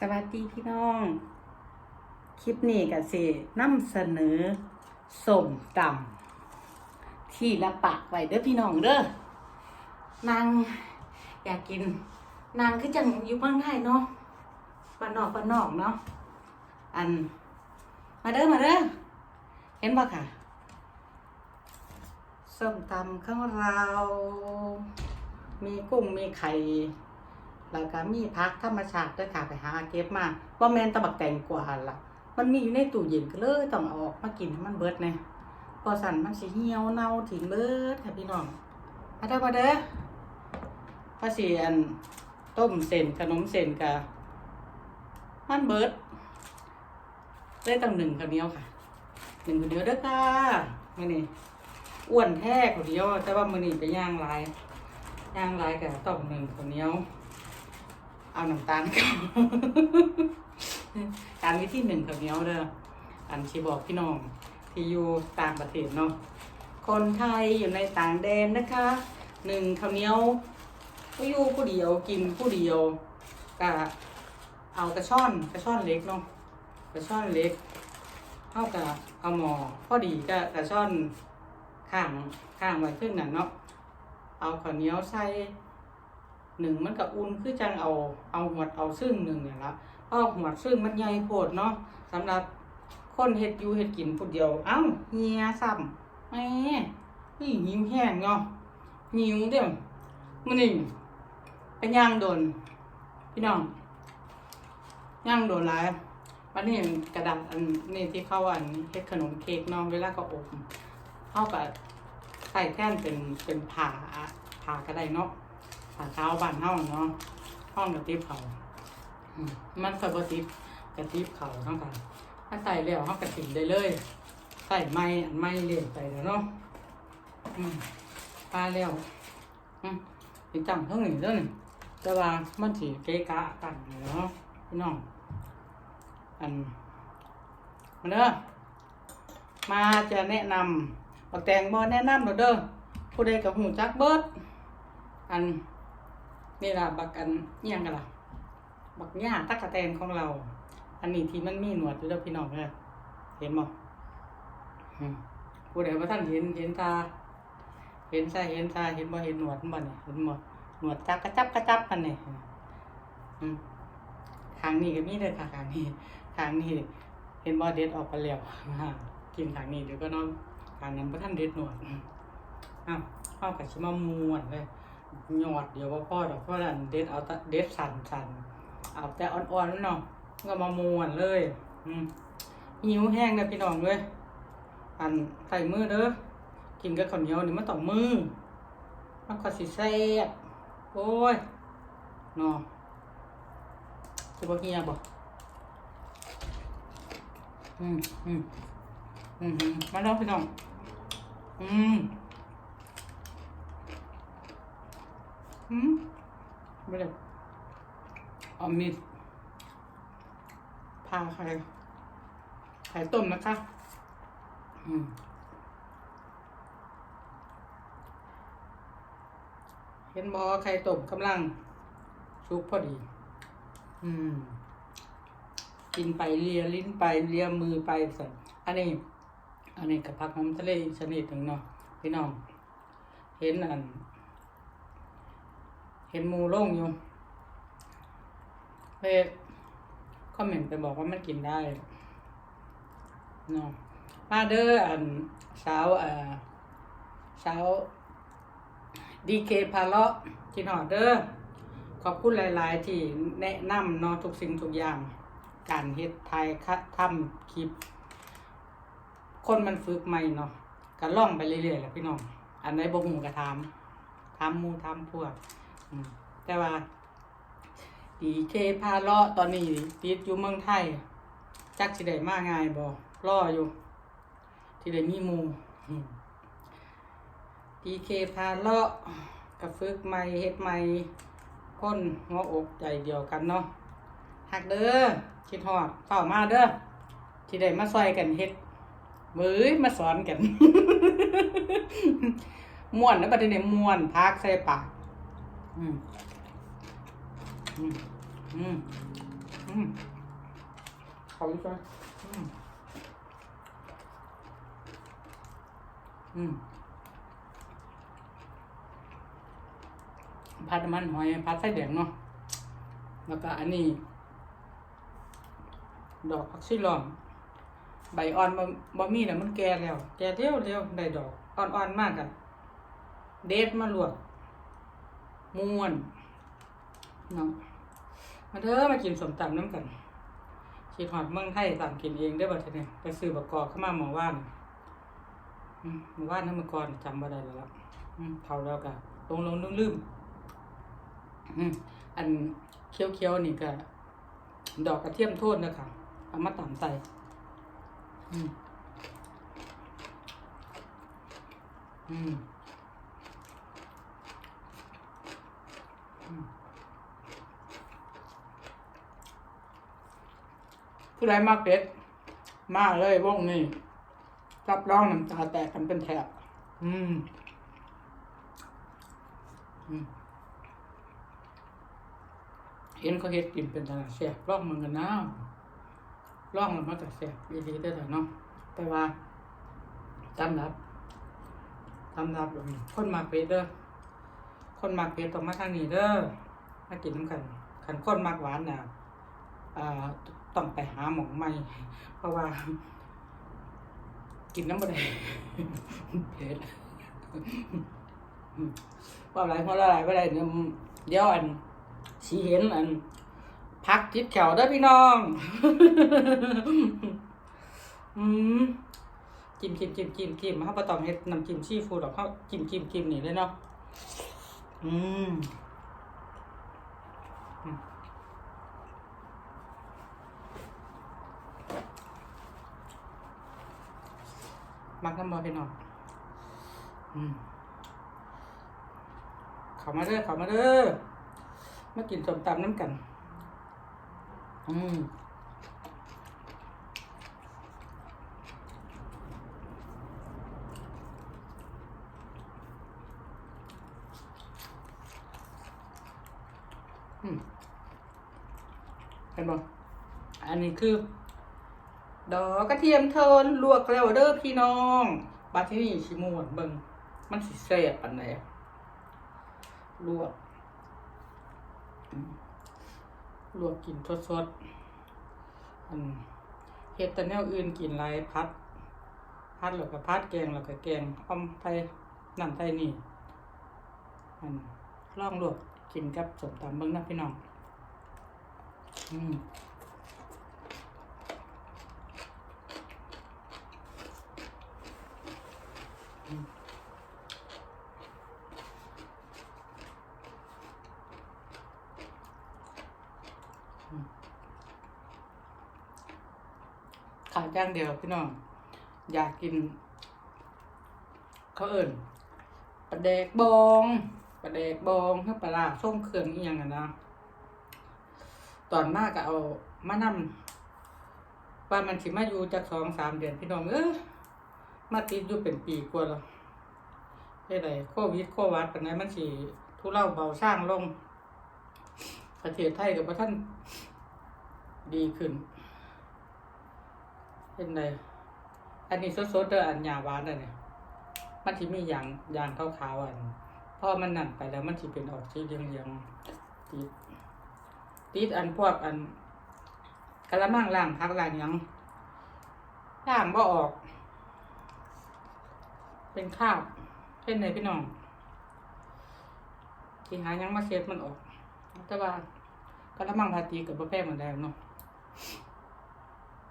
สวัสดีพี่น้อง คลิปนี้ก็สินำเสนอส้มตำที่ละปากไว้เด้อพี่น้องเด้อนางอยากกิน นางคือจังอยู่เมืองไทยเนาะบ้านนอกบ้านนอกเนาะอัน มาเด้อมาเด้อเห็นบ่ค่ะส้มตำของเรา มีกุ้งมีไข่ แล้วก็มีพักธรรมชาติด้วยค่ะไปหาเก็บมาว่าแมนตะบักแตงกว่าล่ะ มันมีอยู่ในตู้เย็นก็เลยต้องเอาออกมากินให้มันเบิดแน่พอสั่นมันสิเหี่ยวเน่าถิ่งเบิดค่ะพี่น้องมาเด้อมาเด้อพระสีอันต้มเส้นขนมเส้นกะมันเบิดเลยต้องหนึ่งข้าวเหนียวค่ะหนึ่งข้าวเหนียวเด้อค่ะมื้อนี้อ้วนแท้ข้าวเหนียวแต่ว่ามื้อนี้ไปย่างลายย่างลายก็ต้องหนึ่งข้าวเหนียว เอาน้ำตาลก่อนการวิธีหนึ่งข้าวเหนียวเด้ออันชีบอกพี่น้องที่อยู่ต่างประเทศเนาะคนไทยอยู่ในต่างแดนนะคะหนึ่งข้าวเหนียวก็อยู่ผู้เดียวกินผู้เดียวก็เอากระช่อนกระช่อนเล็กเนาะกระช่อนเล็กเท่ากับเอาหมอพอดีก็กระช่อนข้างข้างไว้ขึ้นน่ะเนาะเอาข้าวเหนียวใส่ หนึ่งมันก็อุ่นคือจังเอาเอาหวดเอาซึ่งหนึ่งเนี่ยละเพราะหวดซึ่งมันใหญ่โพดเนาะสำหรับคนเฮ็ดอยู่เฮ็ดกินผู้เดียว เอ้าเฮียซ้ำแม่นี่หิวแห้งเนาะหิวเด้อมื้อนี้ไปย่างโดน พี่น้องย่างโดนหลายวันนี้กระดาษอันนี้ที่เขาอันเฮ็ดขนมเค้กเนาะเวลาก็อบเฮาก็ใส่แท่นเป็นเป็นผ่าผ่าก็ได้เนาะ ผ่าเท้าบ้านเฮาเนาะห้องกระติบเขาอืมันค่อยบ่ติดกระติบเขาเนาะค่ะถ้าใส่แล้วเขากระถิ่นได้เลยใส่ไม้อันไม้เลี้ยงไปแล้วเนาะอืมปลาแล้วอืมติดจังเท่านี้เด้อนี่แต่ว่ามันสีเกะกะกันเนาะพี่น้องอันมาเด้อมาจะแนะนำบักแตงบอแนะนำเด้อเด้อผู้ใดกับหูจักเบิดอัน นี่ล่ะบักอันเอียงกันล่ะ บักหญ้าตะกะแตนของเรา อันนี้ที่มันมีหนวดอยู่แล้วพี่น้องเลยเห็นบ่ผู้ใดว่าท่านเห็นเห็นตา เห็นใช่เห็นตาเห็นบ่เห็นหนวดมันบ่เนี่ยเห็นบ่หนวดจับกระจับกระจับกันเนี่ยอืมขางนี้ก็มีเด้อค่ะขางนี้ขางนี้เห็นบ่เด็ดออกไปแล้วอ่ากินขางนี้เดี๋ยวก็นอนขางนั้นบ่ท่านเด็ดหนวดอ้าวเอากับชิมามวนเลย หยอดเดี๋ยวว่าพ่อดอกเพราะนั่นเด็ดเอาแต่เด็ดสันสันเอาแต่อ่อนๆนั่นเนาะก็มาม้วนเลย อืมหิวแห้งนะพี่น้องเลยอันใส่มือเด้อกินกับข้าวเหนียวนี่มันต้องมือมันก็สิแซ่บโอ้ยเนาะจะบอกเฮียบอกอืมอืมอืมมาแล้วพี่น้องอืม อืมไม่ได้เอามีดพาไข่ไข่ต้มนะคะ อืมเห็นบอไข่ต้มกำลังชุกพอดี อืม กินไปเลียลิ้นไปเลียมือไปสั่นอันนี้ อันนี้กับผักน้ำทะเลอีกชนิดหนึ่งเนาะพี่น้อง เห็นอันเห็นหมูโล่งอยู่เพจคอมเมนต์ไปบอกว่ามันกินได้เนาะมาเด้ออันเช้าเอ่อเช้าดีเคพาเลาะกินหอดเด้อขอบคุณหลาย ๆ ที่แนะนำเนาะทุกสิ่งทุกอย่าง การเฮ็ดไทยคัดทำคลิป คนมันฝึกใหม่เนาะก็ล่องไปเรื่อยๆแหละพี่น้อง อันไหนบ่ฮู้ก็ถามถามหมู่ถามพวก แต่ว่า ดีเคพาเลาะตอนนี้ติดอยู่เมืองไทย จักสิได้มาง่ายบ่รออยู่ที่ได้มีมู่ดีเคพาเลาะกับฝึกใหม่เฮ็ดใหม่คนหัวอกใจเดียวกันเนาะหักเด้อคิดฮอดเฝ้ามาเด้อที่ได้มาซอยกันเฮ็ดมือมาสอนกัน ม่วนแล้วบัดนี้ม่วนพักใส่ปาก อืมอืมอืมอืมเขาอีกแล้วอืมอืมผัดน้ำมันหอยผัดไส้แดงเนาะแล้วก็อันนี้ ดอกผักชีลอม ใบอ่อนบ่บ่มีน่ะมันแก่แล้ว แก่เร็วเร็วได้ดอก อ่อนๆมากอะเด็ดมาลวก ม่วนเนาะมาเด้อมากินสมตำน้ำกันคิดฮอดเมืองไทยตามกินเองได้บัดทีนี้ไปซื้อบักกอกเข้ามาหมู่านอืมหมู่านนั้นมื่อก่อนจำบ่ได้แล้วอืมเฒ่าแล้วก็ลงลงลืมๆอืมอันเคี้ยวๆนี่ก็ดอกกระเทียมโทษนะคะเอามาตำใส่อืมอืม อืม ผู้ใดมากเป็ดมาเลยวงนี้รับรองน้ำตาแตกกันเป็นแถบอืมเห็นเขาเฮ็ดกินเป็นตลาดแซ่บลองมันกันนะลองล้วมันก็แซ่บดีๆได้แต่เนาะแต่ว่าตำรับตำรับแบบนี้คนมาเป็ดเด้อคนมากเป็ดต้องมาทางนี้เด้อมากินน้ำกันขันคนมากหวานน่ะอ่า ต้องไปหาหมองใหม่ เพราะว่า กินน้ำบ่ได้เผ็ดว่าอะไรเพราะอะไรไม่ได้เนี่ยเดี๋ยวอันสีเห็นอันพักทิศแขวเด้พี่น้อง อืมจิ้มจิ้มจิ้มจิ้มจิ้มเขาประตองเฮ็ดน้ำจิ้มซีฟูดหรอกเขาจิ้มจิ้มจิ้มนี่เลยเนาะอืม มักน้ำบอพี่น้องอืมเขามาเด้อเขามาเด้อมากินสมตำน้ำกัน อืมอืมเห็นบ่อันนี้คือ ดอกกระเทียมเทินลวกแล้วเด้อพี่น้องบาที่นี่ชิมวนเบิงมันสิแซ่บอันไหนลวก ลวกกินสดๆอันเฮ็ดแต่แนวอื่นกินหลายพัด พัดแล้วก็พัดแกงแล้วก็แกงอ้อมไทยนั่นไทยนี่อันล่องลวกกินกับสมตำเบิ่งนะพี่น้อง อืม ขาด อย่างเดียวพี่น้องอยากกินเขาเอิ่นปลาแดกบองปลาแดกบองเพื่อปลาร้าส้มเครื่องอียังนะตอนมากก็เอามานำว่ามันสิมาอยู่จากสองสามเดือนพี่น้องเออมาติดอยู่เป็นปีกว่าแล้วเฮ็ดไดโควิดโควัดปานนั้นมันสิทุเลาเบาสร้างลงประเทศไทยกับพระท่านดีขึ้น เป็นไงอันนี้สดๆเด้ออันยาหวานอันเนี่ยมันที่มีอย่างอย่างขาวๆอันพอมันนั่นไปแล้วมันสิเป็นออกสีเหลืองๆติดติดอันพวกอันกะละมังล่างพักล่างยังล่างบ่ออก เป็นคราบเป็นไงพี่น้องที่หายังมาเช็ดมันออกแต่ว่ากะละมังพลาสติกกับบ่แพงเหมือนเดิมเนาะ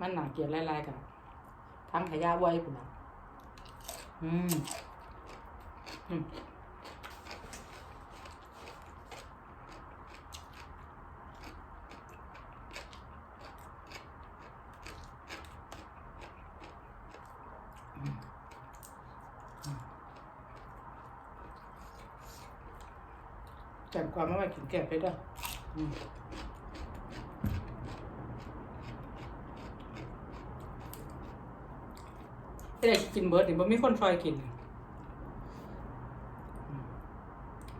มันหนาเกลียดไล่ๆกับทั้งขยะไว้ปุ่นนะอืมอืมแจ่ความไม่ไหวกินแก่ไปด้วยอืม แต่กินเบิร์ดนี่บ่มีคนซอยกิน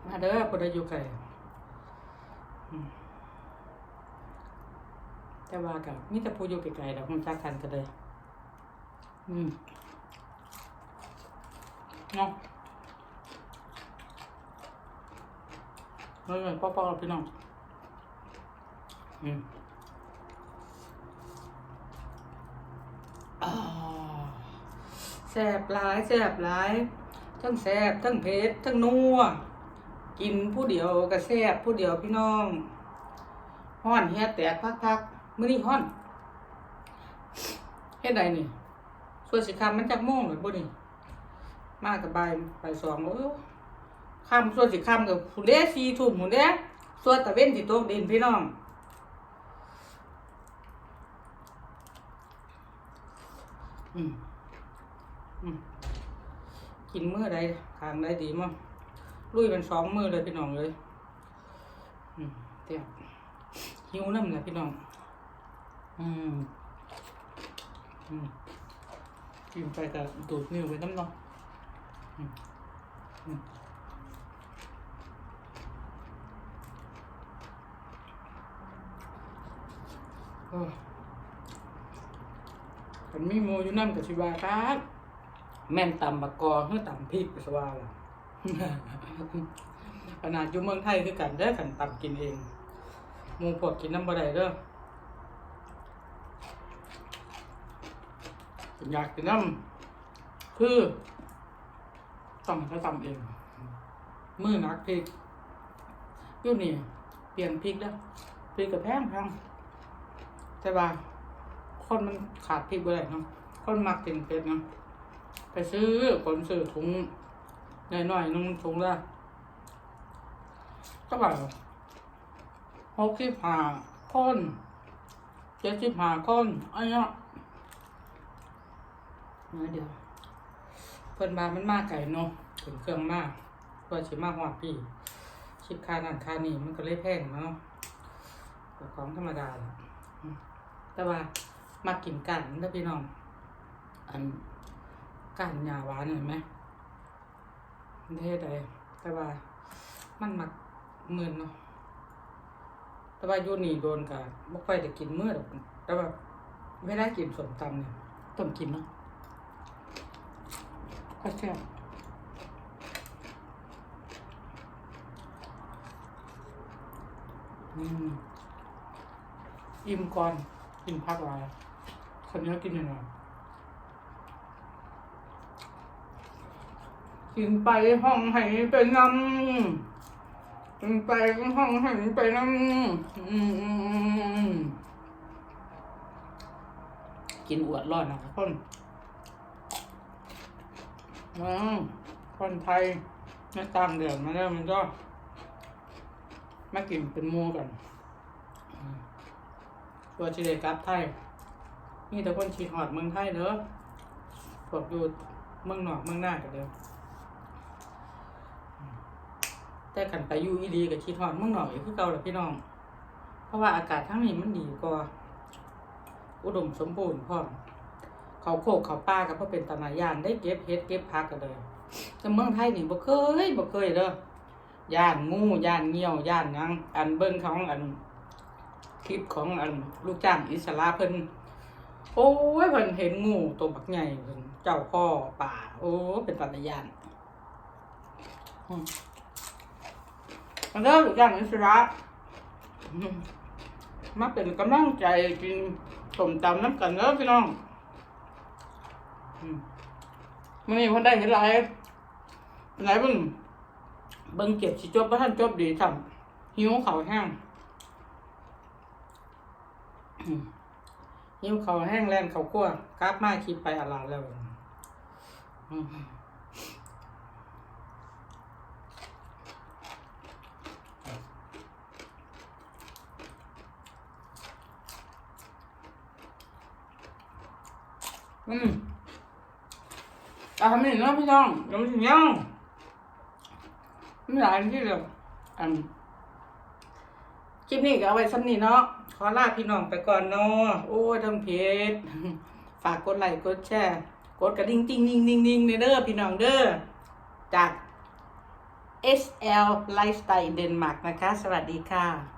มาเด้อผู้ใดอยู่ไกลแต่ว่ากับมิตรผู้อยู่ไกลๆเราคงจักกันกันเลยอืมเนาะเฮ้ยพ่อๆพี่น้องอืมอ่า แซ่บหลายแซ่บหลาย ทั้งแซ่บทั้งเผ็ดทั้งนัวกินผู้เดียวก็แซ่บผู้เดียวพี่น้องห้อนเฮียแตกพักๆมื้อนี้ห้อนเฮ็ดใดนี่ส่วนสิคำมันจักโมงหรือบ่นี่มากับบ่ายบายสองเออคำส่วนสิคำกับผู้เด้สีทุ่มผู้เด้ส่วนตะเว้นสิตกดินพี่น้องอืม กินมื้อใดทางใดดีมั้งลุยเป็นสองมื้อเลยพี่น้องเลยอืเตี้ยหิวน้ำเลยพี่น้อง อืมอืมกินไปกับดูดนิ้วไปน้ำเนาะอืมอืมโอ้มันมีโมอยู่นั่นกับชิวาครับ แม่นตำบักกอเฮือตำพริกสว่าล่ะขนาดอยู่เมืองไทยคือกันได้กันตำกินเองมูพวกกินน้ำบะไดเด้ออยากกินน้ำคือต้องให้ตำเองมือหนักพริกอยู่นี่เปลี่ยนพริกแล้วพริกกับแพงแพงแต่ว่าคนมันขาดพริกไปเลยเนาะคนมักกินเผ็ดเนาะ ไปซื้อคนซื้อถุงหน่อยๆนึงถุงละก็แบบหกสิบห้าคนเจ็ดสิบห้าคนอันเนี้ยเดี๋ยวเพิ่นมามันมาไก่เนาะถึงเครื่องมากเพื่อชิมาหอดพี่ชิปค่านั่นค่านี่มันก็เลยแพงเนาะแต่ของธรรมดาแหละอืมแต่ว่ามากินกันนะพี่น้องอัน กันยาหวานเห็นไหมเท่ใดแต่ว่ามันมักเมือนเนาะแต่ว่ายูนี่โดนกับ่ค่อยได้กินมื้อดอกแต่ว่าเวลากินสมตำเนี่ยต้องกินเนาะก็แซ่บอืมอิ่มก่อนกินพักหลายคนนี้กินยังไง กินไปห้องให้ไปนำกินไปห้องให้ไปนำอืมกินอวดร้อนนะครับคนอืมคนไทยไม่ต่างเดือนมาแล้วมันก็มากินเป็นหมูกันตัวชิเดกลับไทย นี่แต่คนชีหอดเมืองไทยเด้อพวกอยู่เมืองนอกเมืองหน้ากันเด้อ แต่กันไปอยู่อีดีกับชีหอดมืองนอกอีกคือเก่าแหละพี่น้อง เพราะว่าอากาศทั้งนี้มันดีกว่าอุดมสมบูรณ์พร้อมเขาโคกเขาป้ากับพ่อเป็นตานายานได้เก็บเฮ็ดเก็บพักกันเลยแต่เมืองไทยนี่บ่เคยบ่เคยเด้อย่านงูย่านเงี้ยวย่านหยังอันเบิ่งของอันคลิปของอันลูกจ้างอิสระเพิ่นโอ้ยเพิ่นเห็นงูตัวบักใหญ่เพิ่นเจ้าพ่อป่า โอ้เป็นปัญญานอื มมันเริ่มลูกจ้างอิสระมาเป็นกำลังใจกินสมตำน้ำกันเด้อพี่น้องอืมมันนี่คนได้เห็นหลายหลายเบิ่งเบิ่งเก็บสิจบบ่ทันจบดีทำหิวข้าวแห้งหิวเขาวแห้งแล่นเขาวคั่วกราบมาคิดไปอาลาแล้ว อืมอะทำนี่เนาะพี่น้องยังไม่ถึงยังไม่หลายที่เลยอันคลิปนี้ก็เอาไว้ซ้ำนี้เนาะ ขอลาพี่น้องไปก่อนเนาะ โอ้ยทั้งเพจฝากกดไลค์กดแชร์กดกระดิ่งติ้งนิ่งนิ่งนิ่งเด้อพี่น้องเด้อ จาก SL Lifestyle Denmark นะคะ สวัสดีค่ะ